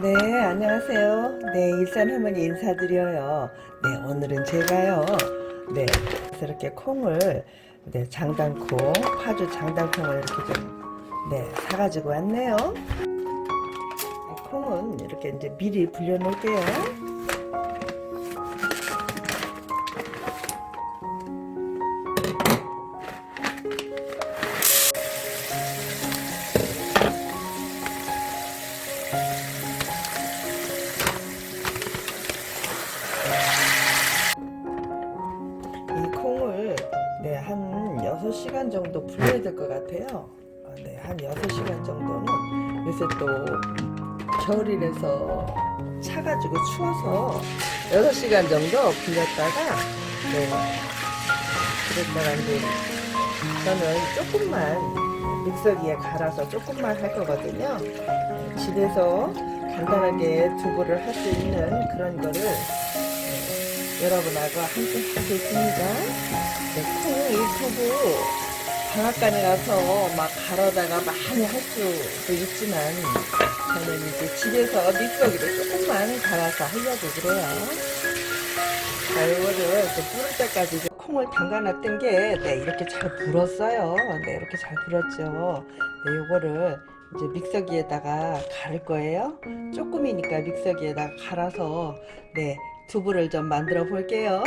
네, 안녕하세요. 네, 일산 할머니 인사드려요. 네, 오늘은 제가요. 네, 이렇게 콩을 네, 장단콩, 파주 장단콩을 이렇게 좀 네, 사가지고 왔네요. 네, 콩은 이렇게 이제 미리 불려 놓을게요. 6시간 정도 불려야 될 것 같아요. 아, 네, 한 6시간 정도는 요새 또 겨울이라서 차가지고 추워서 6시간 정도 불렸다가 네, 그랬다가 이제 저는 조금만 믹서기에 갈아서 조금만 할 거거든요. 네, 집에서 간단하게 두부를 할 수 있는 그런 거를 네, 여러분하고 함께 하고 있습니다. 네, 콩 유튜브 가서 막 갈아다가 많이 할 수도 있지만 저는 이제 집에서 믹서기로 조금만 갈아서 하려고 그래요. 자, 이거를 또 불을 때까지 콩을 담가놨던 게, 네, 이렇게 잘 불었어요. 네, 이렇게 잘 불었죠. 네, 요거를 이제 믹서기에다가 갈을 거예요. 조금이니까 믹서기에다가 갈아서, 네, 두부를 좀 만들어 볼게요.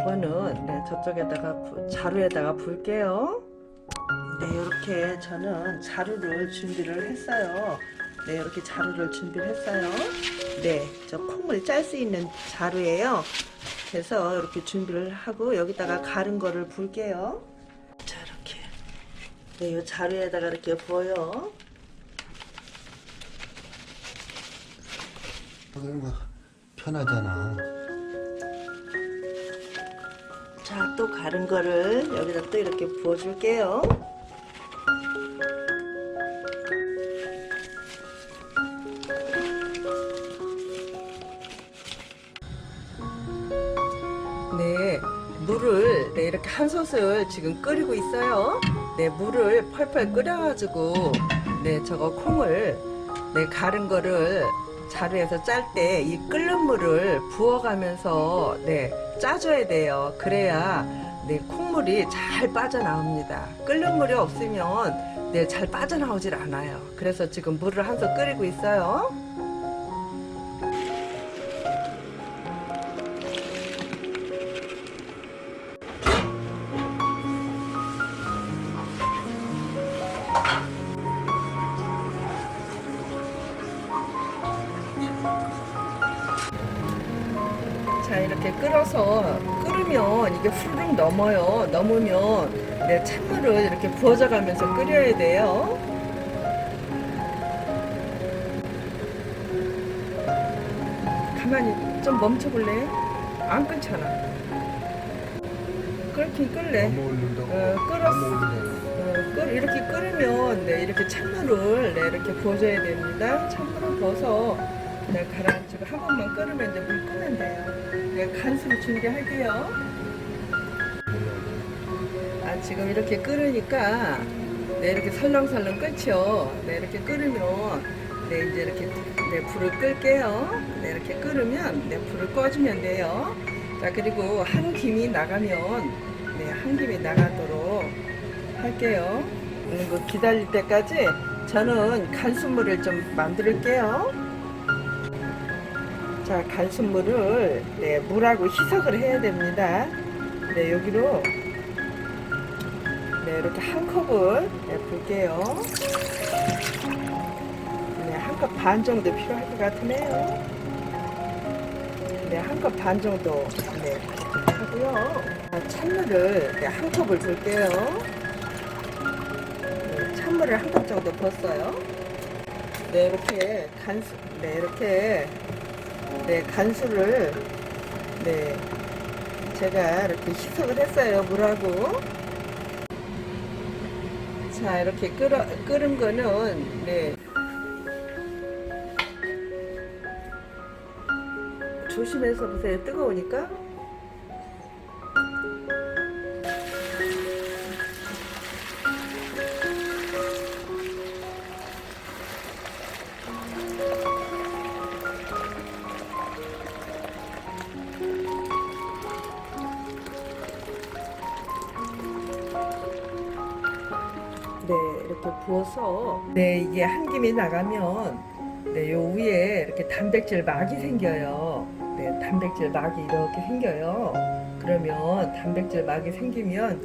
이거는 네, 저쪽에다가 부- 자루에다가 불게요. 네, 이렇게 저는 자루를 준비를 했어요. 네, 이렇게 자루를 준비를 했어요. 네, 저 콩을 짤 수 있는 자루예요. 그래서 이렇게 준비를 하고 여기다가 가른 거를 불게요. 자, 이렇게. 네, 이 자루에다가 이렇게. 하는 거 편하잖아. 자, 또 가른 거를 여기다 또 이렇게 부어줄게요. 네, 물을 네, 이렇게 한 솥을 지금 끓이고 있어요. 네, 물을 펄펄 끓여가지고 네, 저거 콩을 네, 가른 거를 자루에서 짤 때 이 끓는 물을 부어가면서 네, 짜줘야 돼요. 그래야 네, 콩물이 잘 빠져나옵니다. 끓는 물이 없으면 네, 잘 빠져나오질 않아요. 그래서 지금 물을 한 솥 끓이고 있어요. 끓어서 끓으면 이게 후루룩 넘어요 넘으면 네, 찬물을 이렇게 부어져 가면서 끓여야 돼요 가만히 좀 멈춰 볼래? 안 끊잖아 끓긴 끓래. 어, 끓었어. 어, 끓, 이렇게 끓으면 네, 이렇게 찬물을 네, 이렇게 부어줘야 됩니다. 찬물을 부어서 네, 가라앉히고 한 번만 끓으면 이제 물 끄면 돼요. 네, 간수를 준비할게요. 아, 지금 이렇게 끓으니까 네, 이렇게 설렁설렁 끓죠. 네, 이렇게 끓으면 네, 이제 이렇게 네, 불을 끌게요. 네, 이렇게 끓으면 네, 불을 꺼주면 돼요. 자, 그리고 한 김이 나가면 네, 한 김이 나가도록 할게요. 음, 그 기다릴 때까지 저는 간수물을 좀 만들게요. 자, 간수물을 네, 물하고 희석을 해야 됩니다. 네, 여기로 네, 이렇게 한 컵을 네, 볼게요. 네, 한 컵 반 정도 필요할 것 같으네요. 네, 한 컵 반 정도 네, 하고요. 자, 찬물을 네, 한 컵을 볼게요. 네, 찬물을 한 컵 정도 부었어요. 네 이렇게 간수 네 이렇게 네 간수를 네 제가 이렇게 희석을 했어요 물하고. 자 이렇게 끓어 끓은 거는 네. 조심해서 보세요. 뜨거우니까 부어서 네, 이게 한 김에 나가면 네, 요 위에 이렇게 단백질 막이 생겨요. 네, 단백질 막이 이렇게 생겨요. 그러면 단백질 막이 생기면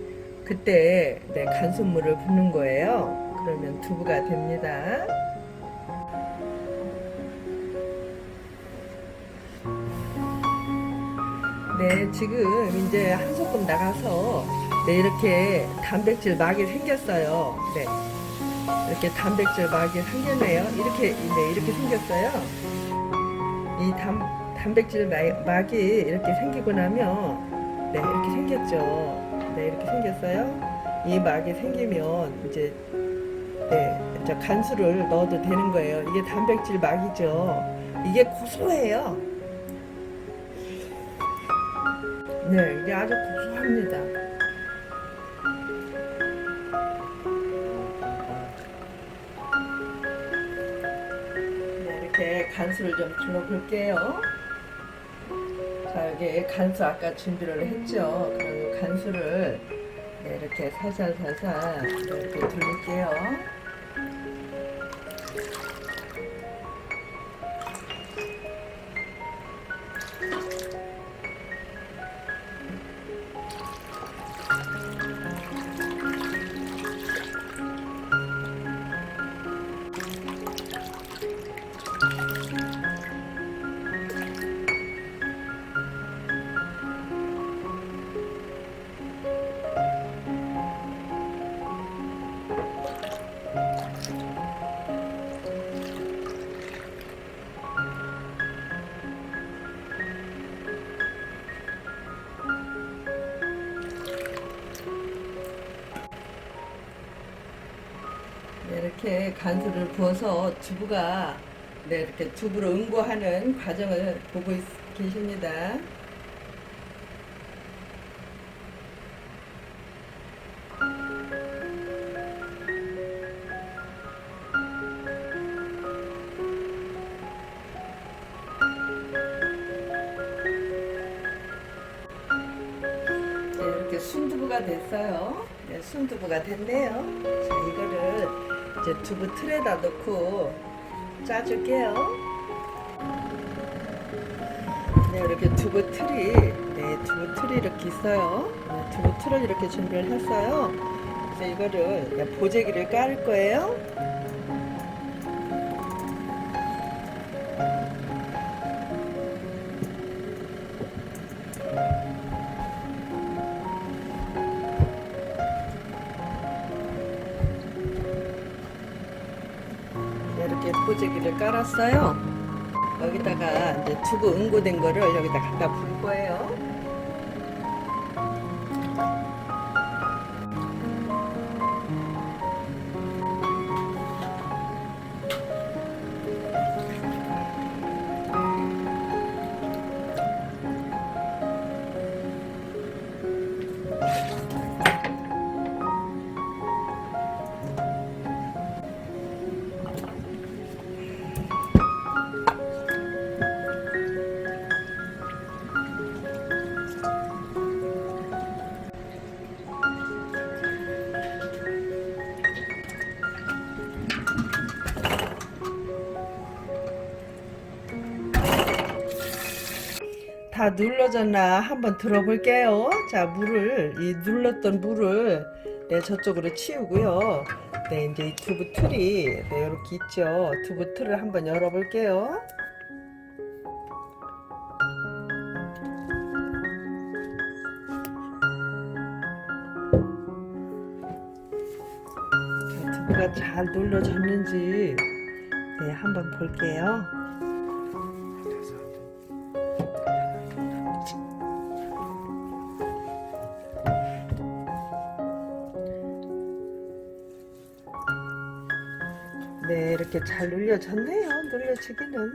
그때 네, 간수물을 붓는 거예요. 그러면 두부가 됩니다. 네, 지금 이제 한 소끔 나가서 네, 이렇게 단백질 막이 생겼어요. 네. 이렇게 단백질 막이 생겼네요. 이렇게, 네, 이렇게 생겼어요. 이 단, 단백질 막- 막이 이렇게 생기고 나면, 네, 이렇게 생겼죠. 네, 이렇게 생겼어요. 이 막이 생기면 이제, 네, 저 간수를 넣어도 되는 거예요. 이게 단백질 막이죠. 이게 고소해요. 네, 이게 아주 고소합니다. 이렇게 간수를 좀 둘러볼게요. 자, 여기 간수 아까 준비를 했죠. 이 간수를 네, 이렇게 살살살살 네, 이렇게 둘릴게요. 이렇게 간수를 부어서 두부가 네, 이렇게 두부로 응고하는 과정을 보고 있, 계십니다. 네, 이렇게 순두부가 됐어요. 네, 순두부가 됐네요. 자, 이거를 이제 두부 틀에다 넣고 짜줄게요. 네, 이렇게 두부 틀이, 네, 두부 틀이 이렇게 있어요. 네, 두부 틀을 이렇게 준비를 했어요. 그래서 이거를 보재기를 깔을 거예요. 보재기를 깔았어요. 여기다가 이제 두부 응고된 거를 여기다 갖다 부을 거예요. 다 눌러졌나 한번 들어볼게요. 자, 물을, 이 눌렀던 물을 네, 저쪽으로 치우고요. 네, 이제 이 두부 틀이 네, 이렇게 있죠. 두부 틀을 한번 열어볼게요. 자, 두부가 잘 눌러졌는지 네, 한번 볼게요. 네, 이렇게 잘 눌려졌네요. 눌려지기는.